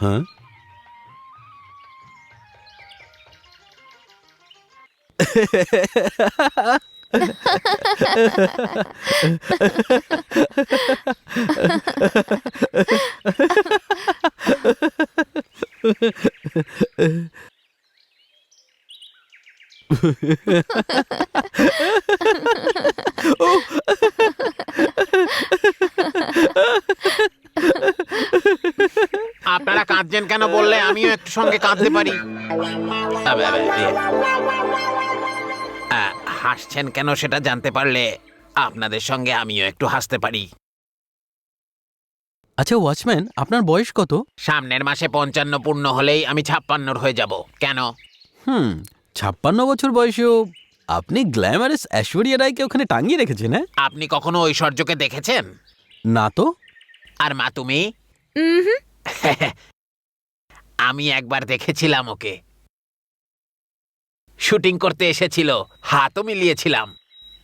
হ্যাঁ আপনারা কাঁদছেন কেন বললে? আমিও একটু সঙ্গে কাঁদতে পারি। হাসছেন কেন সেটা জানতে পারলে? আপনাদের সঙ্গে আমিও একটু হাসতে পারি। আচ্ছা ওয়াচম্যান আপনার বয়স কত? সামনের মাসে পঞ্চান্ন পূর্ণ হলেই আমি ছাপ্পান্নর হয়ে যাব। কেন? হুম ছাপ্পান্ন বছর বয়সেও আপনি গ্ল্যামারাস ঐশ্বরিয়া রায়কে ওখানে টাঙিয়ে রেখেছেন হ্যাঁ? আপনি কখনো ঐশ্বর্যকে দেখেছেন? না তো। আর মা তুমি? উমহুম, আমি একবার দেখেছিলাম ওকে। শুটিং করতে এসেছিল, হাতও মিলিয়েছিলাম।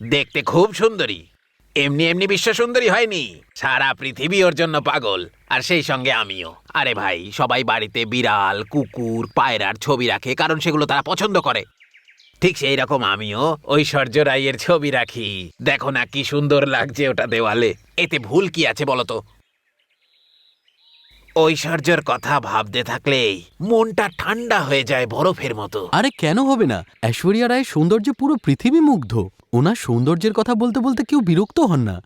দেখতে খুব সুন্দরী। এমনি এমনি বিশ্ব সুন্দরী হয়নি। সারা পৃথিবী ওর জন্য পাগল, আর সেই সঙ্গে আমিও। আরে ভাই, সবাই বাড়িতে বিড়াল, কুকুর, পায়রার ছবি রাখে, কারণ সেগুলো তারা পছন্দ করে। ঠিক সেই রকম আমিও ঐশ্বর্য রাইয়ের ছবি রাখি। দেখো না কি সুন্দর লাগছে ওটা দেওয়ালে। এতে ভুল কি আছে বলতো ঐশ্বর্যর কথা ভাবতে থাকলেই মনটা ঠান্ডা হয়ে যায় বরফের মতো। আরে কেন হবে না? ঐশ্বরিয়া রায় সৌন্দর্যে পুরো পৃথিবী মুগ্ধ। ওনার সৌন্দর্যের কথা বলতে বলতে কেউ বিরক্ত হন না।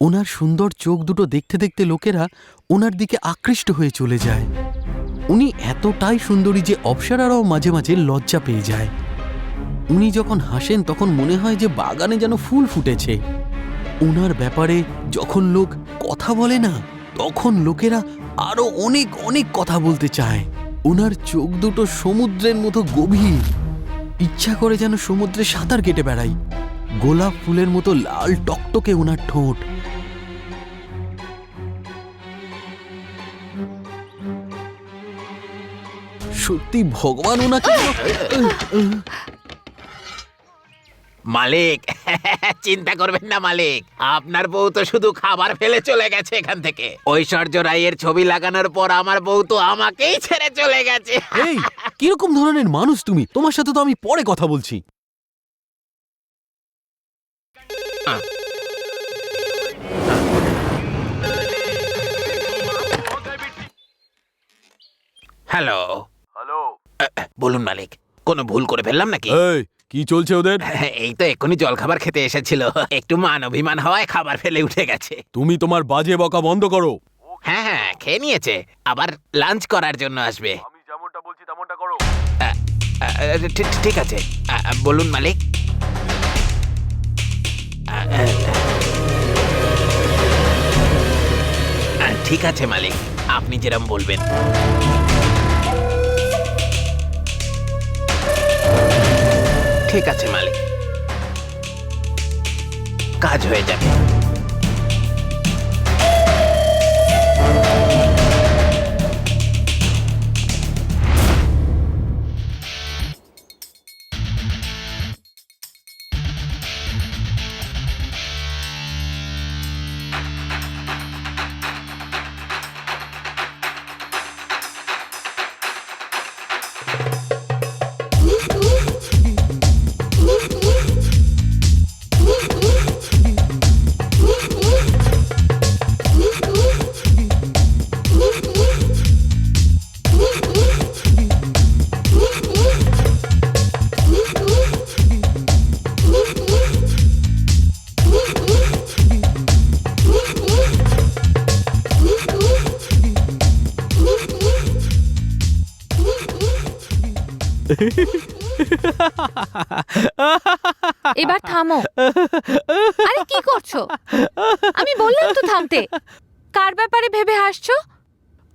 ওনার সুন্দর চোখ দুটো দেখতে দেখতে লোকেরা ওনার দিকে আকৃষ্ট হয়ে চলে যায়। উনি এতটাই সুন্দরী যে অপসরারাও মাঝে মাঝে লজ্জা পেয়ে যায়। উনি যখন হাসেন তখন মনে হয় যে বাগানে যেন ফুল ফুটেছে। ওনার ব্যাপারে যখন লোক কথা বলে না তখন লোকেরা আরও অনেক অনেক কথা বলতে চায়। ওনার চোখ দুটো সমুদ্রের মতো গভীর। ইচ্ছা করে যেন সমুদ্রে সাঁতার কেটে বেড়াই। গোলাপ ফুলের মতো লাল টকটকে ওনার ঠোঁট। সত্যি ভগবান ওনাকে মালিক চিন্তা করবেন না মালিক আপনার বউ তো শুধু খাবার ফেলে চলে গেছে এখান থেকে। ঐশ্বর্য রায়ের ছবি লাগানোর পর আমার বউ তো আমাকেই ছেড়ে চলে গেছে। এই কীরকম ধরনের মানুষ তুমি? তোমার সাথে তো আমি পরে কথা বলছি। হ্যালো। হ্যালো। বলুন মালিক কোনো ভুল করে ফেললাম নাকি? এই কি চলছে ওদের? এই তো এক্ষুনি জলখাবার খেতে এসেছিল। একটু মান অভিমান হওয়ায় খাবার ফেলে উঠে গেছে। তুমি তোমার বাজে বকা বন্ধ করো। হ্যাঁ হ্যাঁ খেয়ে নিয়েছে। আবার লাঞ্চ করার জন্য আসবে। আমি যেমনটা বলছি তেমনটা করো। ঠিক আছে। বলুন মালিক। ঠিক আছে মালিক আপনি যেরম বলবেন। ঠিক আছে মালিক। কাজ হয়ে যাবে। এবার থামো। আরে কি করছ? আমি বললাম তো থামতে। কার ব্যাপারে ভেবে হাসছো?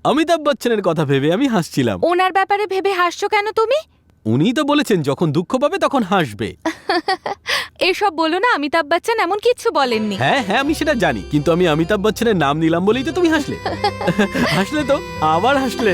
অমিতাভ বচ্চনের কথা ভেবে আমি হাসছিলাম। ওনার ব্যাপারে ভেবে হাসছো কেন তুমি? উনি তো বলেছেন যখন দুঃখ পাবে তখন হাসবে। এসব বলো না অমিতাভ বচ্চন এমন কিচ্ছু বলেননি। হ্যাঁ হ্যাঁ আমি সেটা জানি কিন্তু আমি অমিতাভ বচ্চনের নাম নিলাম বলেই তো তুমি হাসলে। হাসলে তো আবার হাসলে।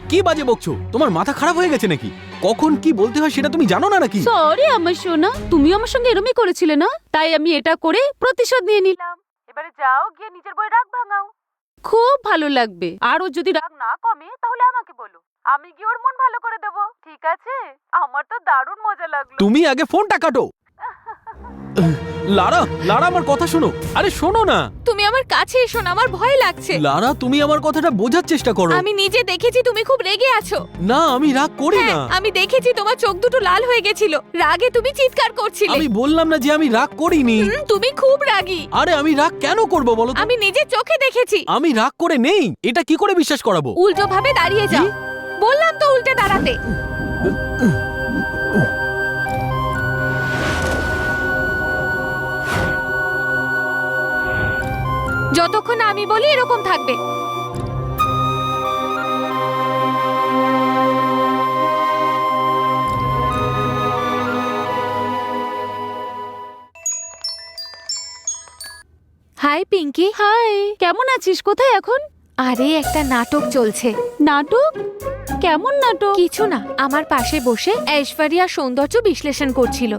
কি বাজে বকছো? তোমার মাথা খারাপ হয়ে গেছে নাকি? কখন কি বলতে হয় সেটা তুমি জানো না নাকি? সরি আমার সোনা। তুমি আমার সঙ্গে এরমই করেছিলে না? তাই আমি এটা করে প্রতিশোধ নিয়ে নিলাম। এবারে যাও গিয়ে নিজের বই রাগ ভাঙাও। খুব ভালো লাগবে। আর ও যদি রাগ না কমে তাহলে আমাকে বলো। আমি গিয়ে ওর মন ভালো করে দেব। ঠিক আছে? আমার তো দারুণ মজা লাগল। তুমি আগে ফোনটা কাটো। লারা লারা আমার কথা শোনো আরে শোনো না তুমি আমার কাছে এসো না আমার ভয় লাগছে লারা তুমি আমার কথাটা বোঝার চেষ্টা করো আমি নিজে দেখেছি তুমি খুব রেগে আছো না আমি রাগ করি হ্যাঁ না আমি দেখেছি তোমার চোখ দুটো লাল হয়ে গেছিল রাগে তুমি চিৎকার করছিলে আমি বললাম না যে আমি রাগ করিনি হুম, তুমি খুব রাগী আরে আমি রাগ কেন করব বলো তো? আমি নিজে চোখে দেখেছি আমি রাগ করে নেই এটা কি করে বিশ্বাস করাবো উল্টো ভাবে দাঁড়িয়ে যাও বললাম তো উল্টে দাঁড়াতে যতক্ষণ আমি বলি এরকম থাকবে। হাই পিঙ্কি হাই কেমন আছিস? কোথায় এখন? আরে একটা নাটক চলছে। নাটক? কেমন নাটক? কিছু না আমার পাশে বসে ঐশ্বরিয়া সৌন্দর্য বিশ্লেষণ করছিল।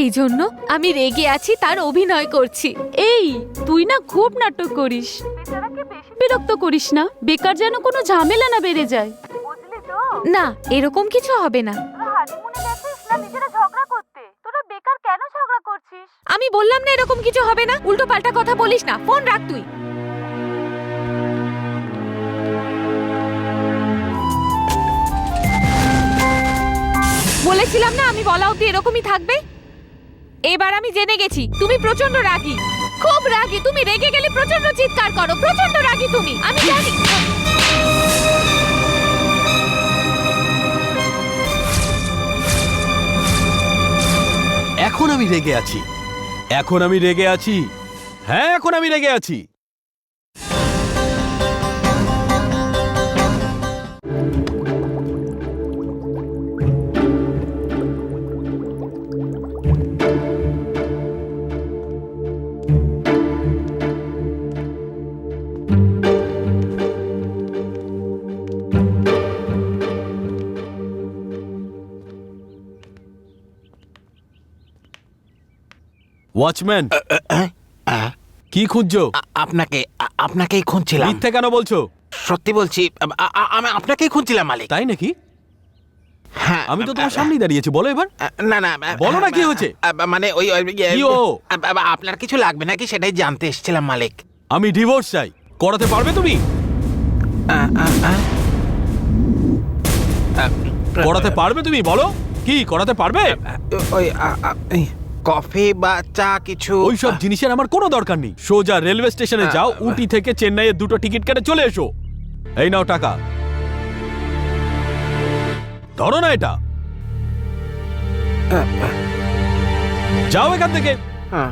এই জন্য আমি রেগে আছি তার অভিনয় করছি। এই তুই না খুব নাটক করিস। বিরক্ত করিস না বেকার যেন কোনো ঝামেলা না বেড়ে যায়। না এরকম কিছু হবে না। আমি বললাম না এরকম কিছু হবে না উল্টো পাল্টা কথা বলিস না ফোন রাখ তুই। বলেছিলাম না আমি বলা অব্দি এরকমই থাকবে? এবার আমি জেনে গেছি, তুমি প্রচণ্ড রাগী। খুব রাগী, তুমি রেগে গেলে প্রচণ্ড চিৎকার করো প্রচণ্ড রাগী তুমি, আমি জানি। এখন আমি রেগে আছি। এখন আমি রেগে আছি। হ্যাঁ এখন আমি রেগে আছি। ওয়াচম্যান কি খুঁজছো? আপনাকে আপনাকেই খুঁজছিলাম। মিথ্যে কেন বলছো? সত্যি বলছি আমি আপনাকেই খুঁজছিলাম মালিক। তাই নাকি? হ্যাঁ আমি তো তোমার সামনেই দাঁড়িয়েছি বলো এবার। না না বলো না কি হয়েছে? মানে ওই ইয়ে, আপনার কিছু লাগবে নাকি সেটাই জানতে এসেছিলাম মালিক। আমি ডিভোর্স চাই। করাতে পারবে তুমি? করাতে পারবে তুমি বলো। কি করাতে পারবে? ওই কফি বা চা কিছু। ওইসব জিনিসের আমার কোনো দরকার নেই। সোজা রেলওয়ে স্টেশনে যাও উটি থেকে চেন্নাইয়ের দুটো টিকিট কেটে চলে এসো। এই নাও টাকা। ধরো না এটা। যাও এখান থেকে। আ।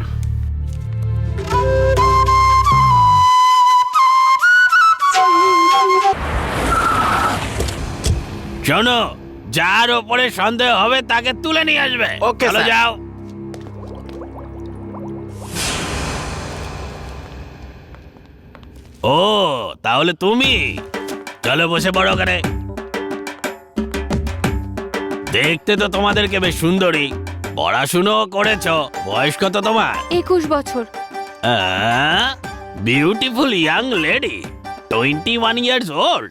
শোনো যার ওপরে সন্দেহ হবে তাকে তুলে নিয়ে আসবে। ওকে যাও। ও তাহলে তুমি। চলো বসে পড়ো ওখানে। দেখতে তো তোমাদেরকে বেশ সুন্দরী। পড়াশুনো করেছ বয়স কত তোমার? একুশ বছর। Beautiful young lady twenty one years old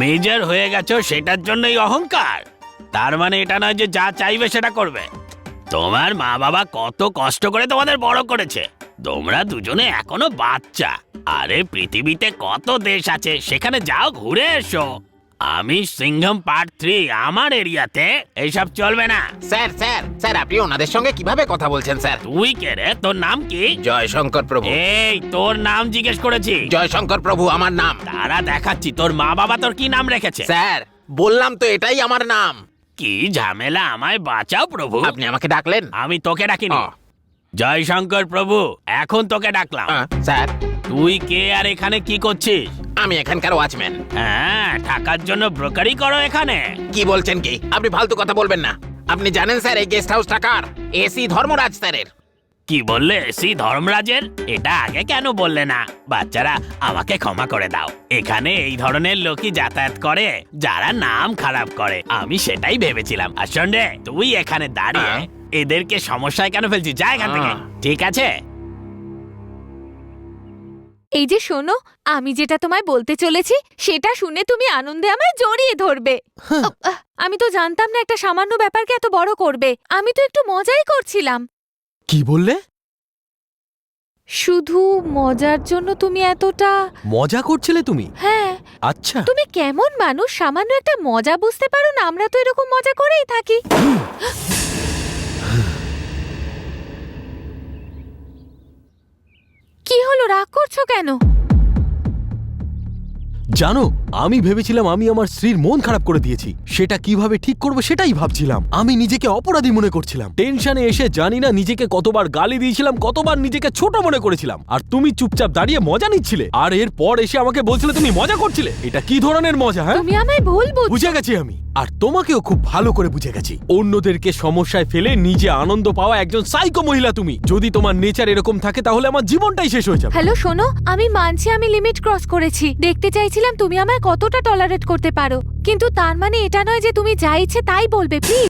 major হয়ে গেছো সেটার জন্যই অহংকার। তার মানে এটা নয় যে যা চাইবে সেটা করবে। তোমার মা বাবা কত কষ্ট করে তোমাদের বড় করেছে। তোমরা দুজনে এখনও বাচ্চা। আরে পৃথিবীতে কত দেশ আছে সেখানে যাও ঘুরে এসো। আমি সিংহম পার্ট থ্রি আমার এরিয়াতে এইসব চলবে না। স্যার স্যার স্যার আপনি ওনাদের সঙ্গে কীভাবে কথা বলছেন স্যার? তুই কে রে? তোর নাম কি? জয়শঙ্কর প্রভু। এই তোর নাম জিজ্ঞেস করেছি। জয়শঙ্কর প্রভু আমার নাম। তারা দেখাচ্ছি তোর মা বাবা তোর কি নাম রেখেছে? স্যার বললাম তো এটাই আমার নাম। কি ঝামেলা আমায় বাঁচাও প্রভু। আপনি আমাকে ডাকলেন? আমি তোকে ডাকিনি। আ। জয় প্রভু এখন তোকে ডাকলাম। স্যার। তুই কে আর এখানে কি করছিস? আমি এখানকার ওয়াচম্যান। হ্যাঁ টাকার জন্য ব্রোকারি করো এখানে। কি বলছেন কি? আপনি ফালতু কথা বলবেন না। আপনি জানেন স্যার এই গেস্ট হাউস টাকার এসি ধর্মরাজ স্যারের। কি বললে? এসি ধর্মরাজের? এটা আগে কেন বললে না? বাচ্চারা আমাকে ক্ষমা করে দাও। এখানে এই ধরনের লোকই যাতায়াত করে যারা নাম খারাপ করে। আমি সেটাই ভেবেছিলাম। আর সন্ডে তুই এখানে দাঁড়িয়ে এদেরকে সমস্যায় কেন ফেলছিস? যা এখান থেকে। ঠিক আছে? এই যে শোনো আমি যেটা তোমায় বলতে চলেছি সেটা শুনে তুমি আনন্দে আমায় জড়িয়ে ধরবে। আহ, আমি তো জানতাম না একটা সামান্য ব্যাপারকে এত বড় করবে। আমি তো একটু মজাই করছিলাম। কি বললে? শুধু মজার জন্য তুমি এতটা মজা করছিলে তুমি? হ্যাঁ। আচ্ছা। তুমি কেমন মানুষ? সামান্য একটা মজা বুঝতে পারো না আমরা তো এরকম মজা করেই থাকি। রাগ করছ কেন? জানো আমি ভেবেছিলাম আমি আমার স্ত্রীর মন খারাপ করে দিয়েছি। সেটা কীভাবে ঠিক করব সেটাই ভাবছিলাম। আমি নিজেকে অপরাধী মনে করছিলাম। টেনশনে এসে জানি না নিজেকে কতবার গালি দিয়েছিলাম কতবার নিজেকে ছোট মনে করেছিলাম। আর তুমি চুপচাপ দাঁড়িয়ে মজা নিচ্ছিলে। আর এরপর এসে আমাকে বলছিলে তুমি মজা করছিলে। এটা কি ধরনের মজা হ্যাঁ? তুমি আমায় ভুল বুঝে গেছি আমি। আর তোমাকেও খুব ভালো করে বুঝে গেছি। অন্যদেরকে সমস্যায় ফেলে নিজে আনন্দ পাওয়া একজন সাইকো মহিলা তুমি। যদি তোমার নেচার এরকম থাকে তাহলে আমার জীবনটাই শেষ হয়ে যাবে। হ্যালো শোনো আমি মানছি আমি লিমিট ক্রস করেছি। দেখতে চাইছিলাম তুমি আমায় কতটা টলারেট করতে পারো? কিন্তু তার মানে এটা নয় যে তুমি যা ইচ্ছে তাই বলবে প্লিজ